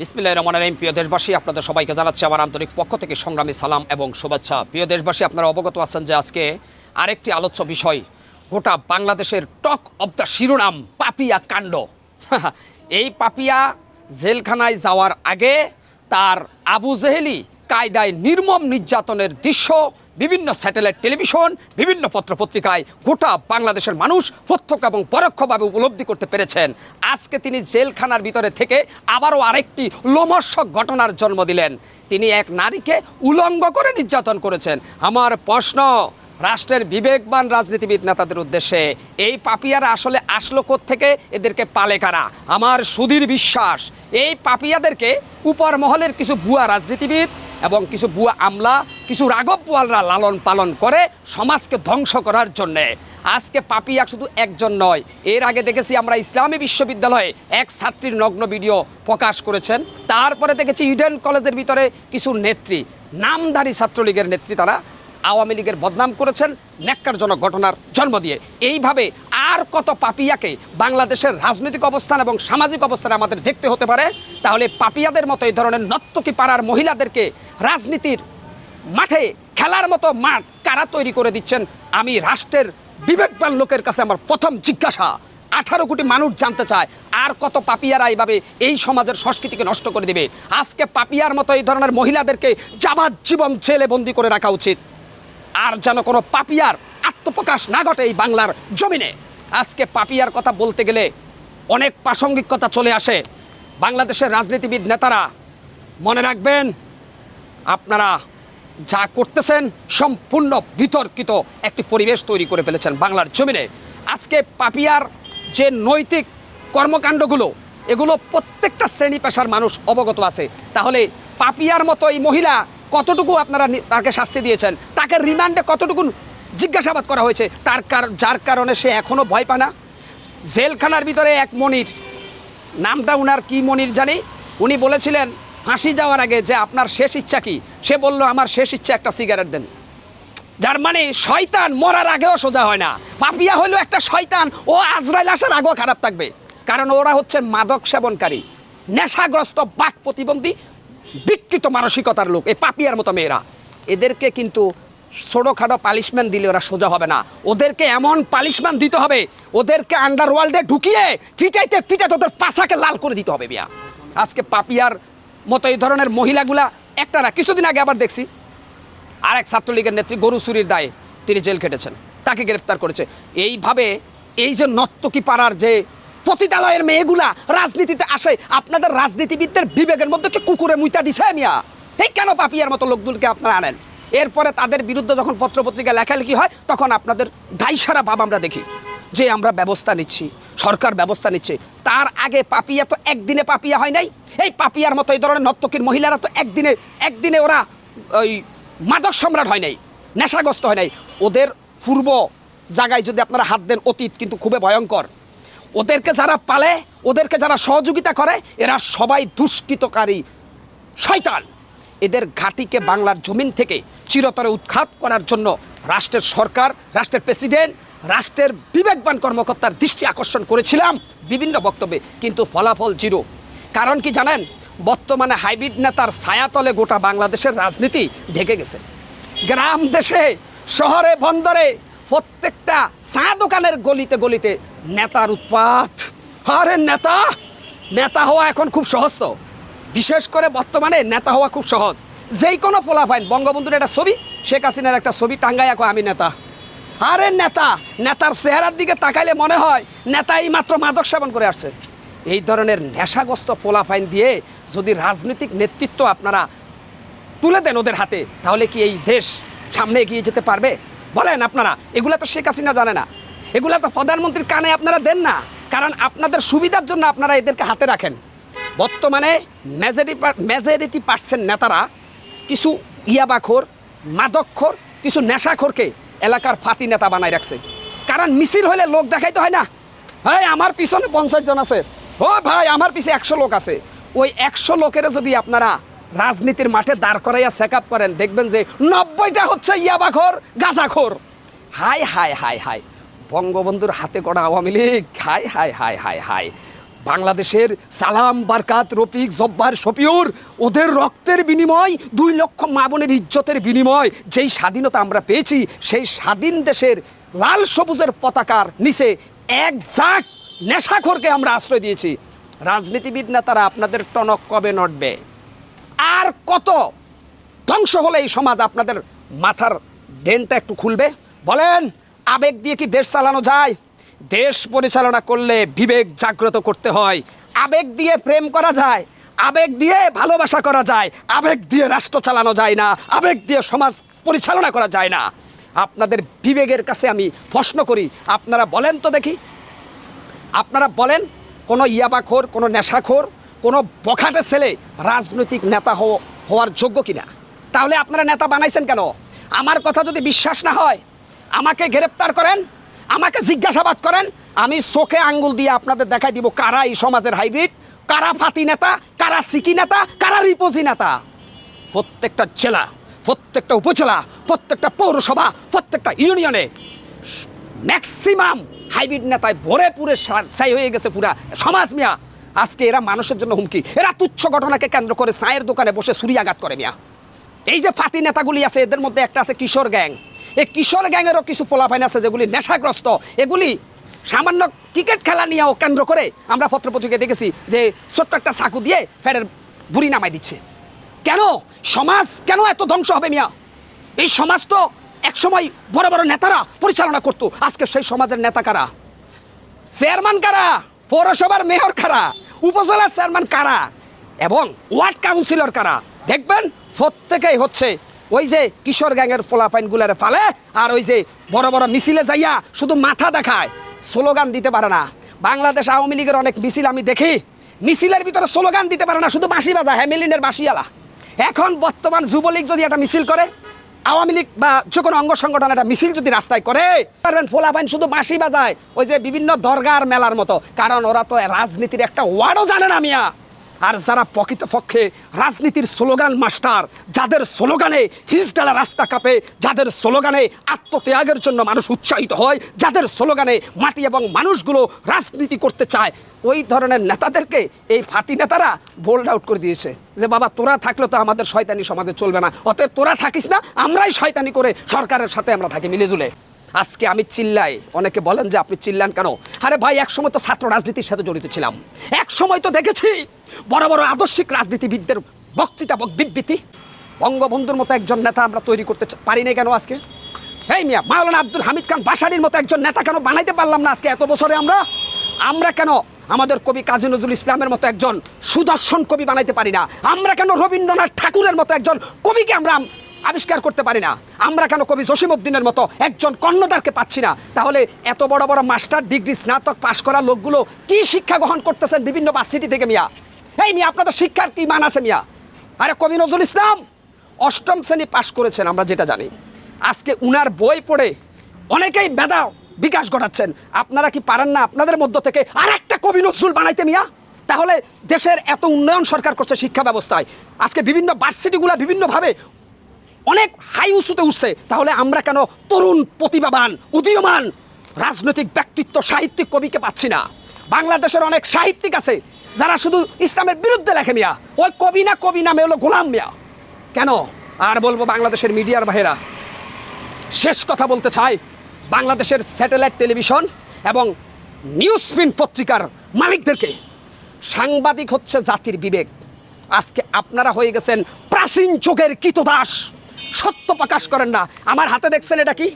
বিসমিল্লাহ রহমান রহিম। প্রিয় দেশবাসী, আপনাদের সবাইকে জানাচ্ছি আমার আন্তরিক পক্ষ থেকে সংগ্রামী সালাম এবং শুভেচ্ছা। প্রিয় দেশবাসী, আপনারা অবগত আছেন যে আজকে আরেকটি আলোচ্য বিষয়, গোটা বাংলাদেশের টক অব দ্য শিরোনাম, পাপিয়া কাণ্ড। এই পাপিয়া জেলখানায় যাওয়ার আগে তার আবু জেহেলি কায়দায় নির্মম নির্যাতনের দৃশ্য, বিভিন্ন স্যাটেলাইট টেলিভিশন, বিভিন্ন পত্রপত্রিকায় গোটা বাংলাদেশের মানুষ প্রত্যক্ষ এবং পরোক্ষভাবে উপলব্ধি করতে পেরেছেন। আজকে তিনি জেলখানার ভিতরে থেকে আবারও আরেকটি লোমর্ষক ঘটনার জন্ম দিলেন। তিনি এক নারীকে উলঙ্গ করে নির্যাতন করেছেন। আমার প্রশ্ন রাষ্ট্রের বিবেকবান রাজনীতিবিদ নেতাদের উদ্দেশ্যে, এই পাপিয়ারা আসলে আসলো থেকে এদেরকে পালে কারা? আমার সুধীর বিশ্বাস, এই পাপিয়াদেরকে উপর মহলের কিছু ভুয়া রাজনীতিবিদ এবং কিছু ভুয়া আমলা, কিছু রাঘব পোয়ালরা লালন পালন করে সমাজকে ধ্বংস করার জন্যে। আজকে পাপিয়া শুধু একজন নয়, এর আগে দেখেছি আমরা ইসলামী বিশ্ববিদ্যালয়ে এক ছাত্রীর নগ্ন ভিডিও প্রকাশ করেছেন। তারপরে দেখেছি ইডেন কলেজের ভিতরে কিছু নেত্রী, নামধারী ছাত্রলীগের নেত্রী তারা আওয়ামী লীগের বদনাম করেছেন ন্যাক্কারজনক ঘটনার জন্ম দিয়ে। এইভাবে আর কত পাপিয়াকে বাংলাদেশের রাজনৈতিক অবস্থান এবং সামাজিক অবস্থানে আমাদের দেখতে হতে পারে? তাহলে পাপিয়াদের মতো এই ধরনের নর্তকী পাড়ার মহিলাদেরকে রাজনীতির মাঠে খেলার মতো মাঠ কারা তৈরি করে দিচ্ছেন? আমি রাষ্ট্রের বিবেকবান লোকের কাছে আমার প্রথম জিজ্ঞাসা। আঠারো কোটি মানুষ জানতে চায়, আর কত পাপিয়ারা এইভাবে এই সমাজের সংস্কৃতিকে নষ্ট করে দিবে? আজকে পাপিয়ার মতো এই ধরনের মহিলাদেরকে যাবজ্জীবন জেলে বন্দি করে রাখা উচিত। আর যেন কোনো পাপিয়ার আত্মপ্রকাশ না ঘটে এই বাংলার জমিনে। আজকে পাপিয়ার কথা বলতে গেলে অনেক প্রাসঙ্গিকতা চলে আসে। বাংলাদেশের রাজনীতিবিদ নেতারা, মনে রাখবেন, আপনারা যা করতেছেন সম্পূর্ণ বিতর্কিত একটি পরিবেশ তৈরি করে ফেলেছেন বাংলার জমিনে। আজকে পাপিয়ার যে নৈতিক কর্মকাণ্ডগুলো, এগুলো প্রত্যেকটা শ্রেণি পেশার মানুষ অবগত আছে। তাহলে পাপিয়ার মতো এই মহিলা কতটুকু আপনারা তাকে শাস্তি দিয়েছেন? তাকে রিমান্ডে কতটুকু জিজ্ঞাসাবাদ করা হয়েছে? তার যার কারণে সে এখনও ভয় পায় না? জেলখানার ভিতরে এক মনির, নামটা উনার কি মনির জানি? উনি বলেছিলেন হাসি যাওয়ার আগে যে আপনার শেষ ইচ্ছা কি? সে বলল, আমার শেষ ইচ্ছা একটা সিগারেট দেন। যার মানে শয়তান মরার আগেও সোজা হয় না। পাপিয়া হলো একটা শয়তান, ও আজরাইল আসার আগেও খারাপ থাকবে। কারণ ওরা হচ্ছে মাদক সেবনকারী, নেশাগ্রস্ত বাক প্রতিবন্ধী বিকৃত মানসিকতার লোক, এই পাপিয়ার মতো মেয়েরা। এদেরকে কিন্তু ছোটোখাটো পালিশমেন্ট দিলে ওরা সোজা হবে না। ওদেরকে এমন পালিশমেন্ট দিতে হবে, ওদেরকে আন্ডারওয়ার্ল্ডে ঢুকিয়ে ফিটাইতে ফিটাইতে ওদের পাশাকে লাল করে দিতে হবে বিয়া আজকে পাপিয়ার মতো এই ধরনের মহিলাগুলা একটা না, কিছুদিন আগে আবার দেখছি, আরেক ছাত্রলীগের নেত্রী গরু চুরির দায়ে তিনি জেল খেটেছেন, তাকে গ্রেপ্তার করেছে। এইভাবে এই যে নর্তকী পাড়ার যে পতিতালয়ের মেয়েগুলা রাজনীতিতে আসে, আপনাদের রাজনীতিবিদদের বিবেকের মধ্যে কি কুকুরে মুইতা দিছে মিয়া? ঠিক কেন পাপিয়ার মতো লোকগুলোকে আপনারা আনেন? এরপরে তাদের বিরুদ্ধে যখন পত্রপত্রিকা লেখালেখি হয়, তখন আপনাদের দায়সারা ভাব আমরা দেখি, যে আমরা ব্যবস্থা নিচ্ছি, সরকার ব্যবস্থা নিচ্ছে। তার আগে পাপিয়া তো একদিনে পাপিয়া হয় নাই। এই পাপিয়ার মতো এই ধরনের নর্তকীর মহিলারা তো একদিনে একদিনে ওরা ওই মাদক সম্রাট হয় নাই, নেশাগ্রস্ত হয় নাই। ওদের পূর্ব জায়গায় যদি আপনারা হাত দেন অতীত কিন্তু খুবই ভয়ঙ্কর। ওদেরকে যারা পালে, ওদেরকে যারা সহযোগিতা করে, এরা সবাই দুষ্কৃতকারী। শয়তান! এদের ঘাটিকে বাংলার জমিন থেকে চিরতরে উৎখাত করার জন্য রাষ্ট্রের সরকার, রাষ্ট্রের প্রেসিডেন্ট, রাষ্ট্রের বিবেকবান কর্মকর্তার দৃষ্টি আকর্ষণ করেছিলাম বিভিন্ন বক্তব্যে, কিন্তু ফলাফল জিরো। কারণ কি জানেন? বর্তমানে হাইব্রিড নেতার ছায়াতলে গোটা বাংলাদেশের রাজনীতি ঢেকে গেছে। গ্রাম দেশে, শহরে, বন্দরে প্রত্যেকটা চা দোকানের গলিতে গলিতে নেতার উৎপাত। আরে নেতা! নেতা হওয়া এখন খুব সহজ তো। বিশেষ করে বর্তমানে নেতা হওয়া খুব সহজ। যেই কোনো পোলাফাইন বঙ্গবন্ধুর একটা ছবি, শেখ হাসিনার একটা ছবি টাঙ্গাই এখন আমি নেতা। আরে নেতা! নেতার চেহারার দিকে তাকাইলে মনে হয় নেতা মাত্র মাদক সেবন করে আসছে। এই ধরনের নেশাগ্রস্ত পোলাফাইন দিয়ে যদি রাজনৈতিক নেতৃত্ব আপনারা তুলে দেন ওদের হাতে, তাহলে কি এই দেশ সামনে এগিয়ে যেতে পারবে? বলেন আপনারা, এগুলা তো শেখ হাসিনা জানে না। এগুলা তো প্রধানমন্ত্রীর কানে আপনারা দেন না। কারণ আপনাদের সুবিধার জন্য আপনারা এদেরকে হাতে রাখেন। বর্তমানে মেজরিটি মেজরিটি পার্সেন্ট নেতারা কিছু ইয়াবাখোর, মাদকখোর, কিছু নেশাখোরকে এলাকার ফাতি নেতা বানায় রাখছে। কারণ মিছিল হলে লোক দেখাইতে হয় না। ভাই, আমার পিছনে পঞ্চাশ জন আছে। ও ভাই, আমার পিছে একশো লোক আছে। ওই একশো লোকের যদি আপনারা রাজনীতির মাঠে দাঁড় করাইয়া চেক আপ করেন, দেখবেন যে নব্বইটা হচ্ছে ইয়াবাখোর গাঁজাখোর। হাই হাই হাই হাই। বঙ্গবন্ধুর হাতে গড়া আওয়ামী লীগ। হাই হাই হাই হাই হাই। বাংলাদেশের সালাম, বারকাত, রফিক, জব্বার, শফিউর, ওদের রক্তের বিনিময়, দুই লক্ষ মা বোনের ইজ্জতের বিনিময়, যেই স্বাধীনতা আমরা পেয়েছি, সেই স্বাধীন দেশের লাল সবুজের পতাকার নিচে এক জাক নেশাখোরকে আমরা আশ্রয় দিয়েছি। রাজনীতিবিদ নেতারা আপনাদের টনক কবে নড়বে? আর কত ধ্বংস হলে এই সমাজ আপনাদের মাথার ডেনটা একটু খুলবে? বলেন, আবেগ দিয়ে কি দেশ চালানো যায়? দেশ পরিচালনা করলে বিবেক জাগ্রত করতে হয়। আবেগ দিয়ে প্রেম করা যায়, আবেগ দিয়ে ভালোবাসা করা যায়, আবেগ দিয়ে রাষ্ট্র চালানো যায় না, আবেগ দিয়ে সমাজ পরিচালনা করা যায় না। আপনাদের বিবেকের কাছে আমি প্রশ্ন করি, আপনারা বলেন তো দেখি। আপনারা বলেন, কোনো ইয়াবাখোর, কোনো নেশাখোর কোনো বখাটে ছেলে রাজনৈতিক নেতা হও- হওয়ার যোগ্য কিনা? তাহলে আপনারা নেতা বানাইছেন কেন? আমার কথা যদি বিশ্বাস না হয়, আমাকে গ্রেপ্তার করেন, আমাকে জিজ্ঞাসাবাদ করেন, আমি চোখে আঙ্গুল দিয়ে আপনাদের দেখাই দিব কারা এই সমাজের হাইব্রিড, কারা ফাতি নেতা, কারা সিকি নেতা, কারা রিপোজি নেতা। প্রত্যেকটা জেলা, প্রত্যেকটা উপজেলা, প্রত্যেকটা পৌরসভা, প্রত্যেকটা ইউনিয়নে ম্যাক্সিমাম হাইব্রিড নেতায় ভরে পুরে সাই হয়ে গেছে পুরা। সমাজ মিয়া আজকে এরা মানুষের জন্য হুমকি। এরা তুচ্ছ ঘটনাকে কেন্দ্র করে চায়ের দোকানে বসে ছুরিয়াঘাত করে মিয়া। এই যে ফাতি নেতাগুলি আছে, এদের মধ্যে একটা আছে কিশোর গ্যাং। এই কিশোর গ্যাংয়েরও কিছু পোলাপাইন আছে যেগুলি নেশাগ্রস্ত। এগুলি সামান্য ক্রিকেট খেলা নিয়েও কেন্দ্র করে আমরা পত্রপত্রিকায় দেখেছি যে ছোট্ট একটা চাকু দিয়ে ফেরের বুড়ি নামাই দিচ্ছে। কেন? সমাজ কেন এত ধ্বংস হবে মিয়া? এই সমাজ তো একসময় বড় বড় নেতারা পরিচালনা করতো। আজকে সেই সমাজের নেতা কারা? চেয়ারম্যান কারা? পৌরসভার মেয়র কারা? উপজেলার চেয়ারম্যান কারা? এবং ওয়ার্ড কাউন্সিলর কারা? দেখবেন, প্রত্যেকেই হচ্ছে ওই যে কিশোর গ্যাংয়ের ফোলাফাইনগুলারে ফালে আর ওই যে বড় বড় মিছিলে যাইয়া শুধু মাথা দেখায়। স্লোগান দিতে পারে না। বাংলাদেশ আওয়ামী লীগের অনেক মিছিল আমি দেখি। মিছিলের ভিতরে স্লোগান দিতে পারে না, শুধু বাঁশি বাজা হ্যামিলিনের বাঁশিয়ালা এখন বর্তমান যুবলীগ যদি একটা মিছিল করে আওয়ামী লীগ বা যে কোনো অঙ্গ সংগঠন একটা মিছিল যদি রাস্তায় করে, পারবেন ফোলাফাইন শুধু বাঁশি বাজায়। ওই যে বিভিন্ন দরগার মেলার মতো। কারণ ওরা তো রাজনীতির একটা ওয়ার্ডও জানে না মিয়া। আর যারা প্রকৃতপক্ষে রাজনীতির স্লোগান মাস্টার, যাদের স্লোগানে হিজডালা রাস্তা কাঁপে, যাদের স্লোগানে আত্মত্যাগের জন্য মানুষ উৎসাহিত হয়, যাদের স্লোগানে মাটি এবং মানুষগুলো রাজনীতি করতে চায়, ওই ধরনের নেতাদেরকে এই ফাতি নেতারা বোল্ড আউট করে দিয়েছে যে, বাবা, তোরা থাকলে তো আমাদের শয়তানি সমাজে চলবে না। অতএব তোরা থাকিস না, আমরাই শয়তানি করে সরকারের সাথে আমরা থাকি মিলেজুলে। আজকে আমি চিল্লাই। অনেকে বলেন যে আপনি চিল্লান কেন? আরে ভাই এক সময় তো ছাত্র রাজনীতির সাথে জড়িত ছিলাম। এক সময় তো দেখেছি বড় বড় আদর্শিক রাজনীতিবিদদের বক্তৃতা বক- বিবৃতি। বঙ্গবন্ধুর মতো একজন নেতা আমরা তৈরি করতে পারি নাই কেন আজকে? এই মিয়া, মাওলানা আব্দুল হামিদ খান বাসারির মতো একজন নেতা কেন বানাইতে পারলাম না আজকে এত বছরে আমরা? আমরা কেন আমাদের কবি কাজী নজরুল ইসলামের মতো একজন সুদর্শন কবি বানাইতে পারি না? আমরা কেন রবীন্দ্রনাথ ঠাকুরের মতো একজন কবিকে আমরা আবিষ্কার করতে পারি না। আমরা কেন কবি জসিমউদ্দিনের মতো একজন কর্ণধারকে পাচ্ছি না? তাহলে এত বড় বড় মাস্টার, ডিগ্রি, স্নাতক, পাশ করা লোকগুলো কি শিক্ষা গ্রহণ করতেছেন বিভিন্ন ভার্সিটি থেকে মিয়া? এই মিয়া, আপনাদের শিক্ষার কি মান আছে মিয়া? আরে কবি নজরুল ইসলাম, অষ্টম শ্রেণি পাশ করেছেন, আমরা যেটা জানি। আজকে উনার বই পড়ে অনেকেই মেধা বিকাশ ঘটাচ্ছেন। আপনারা কি পারেন না আপনাদের মধ্য থেকে আর একটা কবি নজরুল বানাইতে মিয়া? তাহলে দেশের এত উন্নয়ন সরকার করছে শিক্ষা ব্যবস্থায়। আজকে বিভিন্ন ভার্সিটিগুলো বিভিন্নভাবে অনেক হাই উঁচুতে উঠছে, তাহলে আমরা কেন তরুণ প্রতিভাবান, উদীয়মান রাজনৈতিক ব্যক্তিত্ব, সাহিত্যিক কবিকে পাচ্ছি না? বাংলাদেশের অনেক সাহিত্যিক আছে যারা শুধু ইসলামের বিরুদ্ধে লেখে মিয়া। ওই কবি না কবি নামে হলো গোলাম মিয়া। কেন? আর বলব বাংলাদেশের মিডিয়ার ভাইয়েরা, শেষ কথা বলতে চাই, বাংলাদেশের স্যাটেলাইট টেলিভিশন এবং নিউজ প্রিন্ট পত্রিকার মালিকদেরকে। সাংবাদিক হচ্ছে জাতির বিবেক। আজকে আপনারা হয়ে গেছেন প্রাচীন যুগের কীতদাস। সত্য প্রকাশ করেন না। আমার হাতে দেখছেন এটা কি?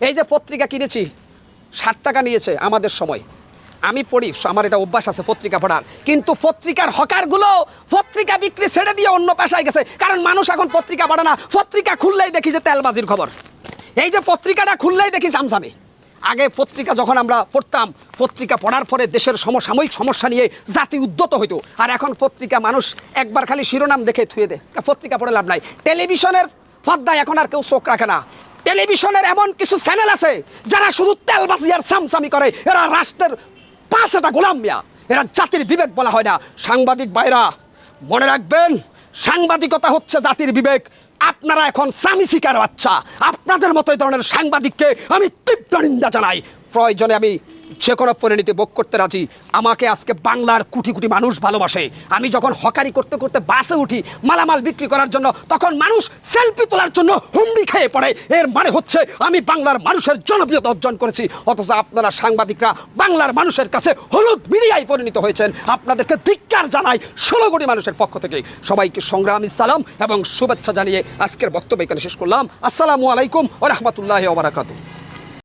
এই যে পত্রিকা কিনেছি, ষাট টাকা নিয়েছে আমাদের সময়। আমি পড়ি, আমার এটা অভ্যাস আছে পত্রিকা পড়ার। কিন্তু পত্রিকার হকারগুলো পত্রিকা বিক্রি ছেড়ে দিয়ে অন্য পেশায় গেছে। কারণ মানুষ এখন পত্রিকা পড়ে না। পত্রিকা খুললেই দেখি যে তেলবাজির খবর। এই যে পত্রিকাটা খুললেই দেখি জামজামে আগে পত্রিকা যখন আমরা পড়তাম, পত্রিকা পড়ার পরে দেশের সমসাময়িক সমস্যা নিয়ে জাতি উদ্যত হইতো। আর এখন পত্রিকা মানুষ একবার খালি শিরোনাম দেখে থুয়ে দেয়। পত্রিকা পড়ে লাভ নাই। টেলিভিশনের পর্দায় এখন আর কেউ চোখ রাখে না। টেলিভিশনের এমন কিছু চ্যানেল আছে, যারা শুধু তেলবাজি আর সামসামি করে। এরা রাষ্ট্রের পাঁচটা গোলাম মিয়া। এরা জাতির বিবেক বলা হয় না। সাংবাদিক বাইরা মনে রাখবেন, সাংবাদিকতা হচ্ছে জাতির বিবেক। আপনারা এখন স্বামী শিকার বাচ্চা। আপনাদের মতো এই ধরনের সাংবাদিককে আমি তীব্র নিন্দা জানাই। প্রয়োজনে আমি যে কোনো পরিণতি ভোগ করতে রাজি, আমাকে আজকে বাংলার কোটি কোটি মানুষ ভালোবাসে। আমি যখন হকারি করতে করতে বাসে উঠি, মালামাল বিক্রি করার জন্য, তখন মানুষ সেলফি তোলার জন্য হুমড়ি খেয়ে পড়ে। এর মানে হচ্ছে, আমি বাংলার মানুষের জনপ্রিয়তা অর্জন করেছি। অথচ আপনারা সাংবাদিকরা বাংলার মানুষের কাছে হলুদ মিডিয়ায় পরিণত হয়েছেন। আপনাদেরকে ধিক্কার জানাই ষোলো কোটি মানুষের পক্ষ থেকে। সবাইকে সংগ্রামী সালাম এবং শুভেচ্ছা জানিয়ে আজকের বক্তব্য এখানে শেষ করলাম। আসসালামু আলাইকুম ও রহমতুল্লাহ ওবরাকাতু